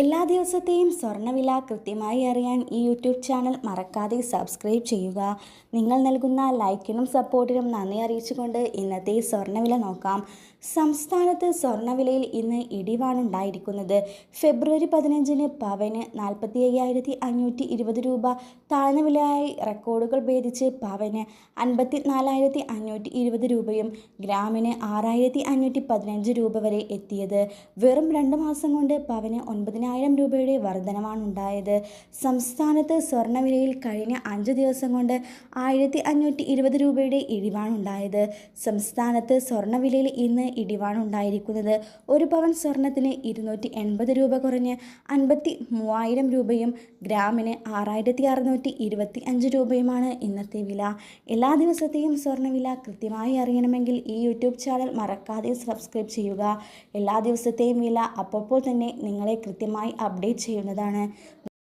എല്ലാ ദിവസത്തെയും സ്വർണവില കൃത്യമായി അറിയാൻ ഈ യൂട്യൂബ് ചാനൽ മറക്കാതെ സബ്സ്ക്രൈബ് ചെയ്യുക. നിങ്ങൾ നൽകുന്ന ലൈക്കിനും സപ്പോർട്ടിനും നന്ദി അറിയിച്ചുകൊണ്ട് ഇന്നത്തെ സ്വർണവില നോക്കാം. സംസ്ഥാനത്ത് സ്വർണവിലയിൽ ഇന്ന് ഇടിവാണുണ്ടായിരിക്കുന്നത് ഫെബ്രുവരി പതിനഞ്ചിന് പവന് നാൽപ്പത്തി അയ്യായിരത്തി അഞ്ഞൂറ്റി ഇരുപത് രൂപ താഴ്ന്ന വിലയായി റെക്കോർഡുകൾ ഭേദിച്ച് പവന് അൻപത്തി നാലായിരത്തി അഞ്ഞൂറ്റി ഇരുപത് രൂപയും ഗ്രാമിന് ആറായിരത്തി അഞ്ഞൂറ്റി പതിനഞ്ച് രൂപ വരെ എത്തിയത്. വെറും രണ്ട് മാസം കൊണ്ട് പവന് ഒൻപതിനായിരം രൂപയുടെ വർധനമാണ് ഉണ്ടായത് സംസ്ഥാനത്ത് സ്വർണവിലയിൽ കഴിഞ്ഞ അഞ്ച് ദിവസം കൊണ്ട് ആയിരത്തി അഞ്ഞൂറ്റി ഇരുപത് രൂപയുടെ ഇടിവാണുണ്ടായത്. സംസ്ഥാനത്ത് സ്വർണവിലയിൽ ഇന്ന് ഇടിവാണുണ്ടായിരിക്കുന്നത് ഒരു പവൻ സ്വർണത്തിന് ഇരുന്നൂറ്റി എൺപത് രൂപ കുറഞ്ഞ് അൻപത്തി മൂവായിരം രൂപയും ഗ്രാമിന് ആറായിരത്തി അറുന്നൂറ്റി ഇരുപത്തി അഞ്ച് രൂപയുമാണ് ഇന്നത്തെ വില. എല്ലാ ദിവസത്തെയും സ്വർണവില കൃത്യമായി അറിയണമെങ്കിൽ ഈ യൂട്യൂബ് ചാനൽ മറക്കാതെ സബ്സ്ക്രൈബ് ചെയ്യുക. എല്ലാ ദിവസത്തെയും വില അപ്പോൾ തന്നെ നിങ്ങളെ കൃത്യമായി അപ്ഡേറ്റ് ചെയ്യുന്നതാണ്.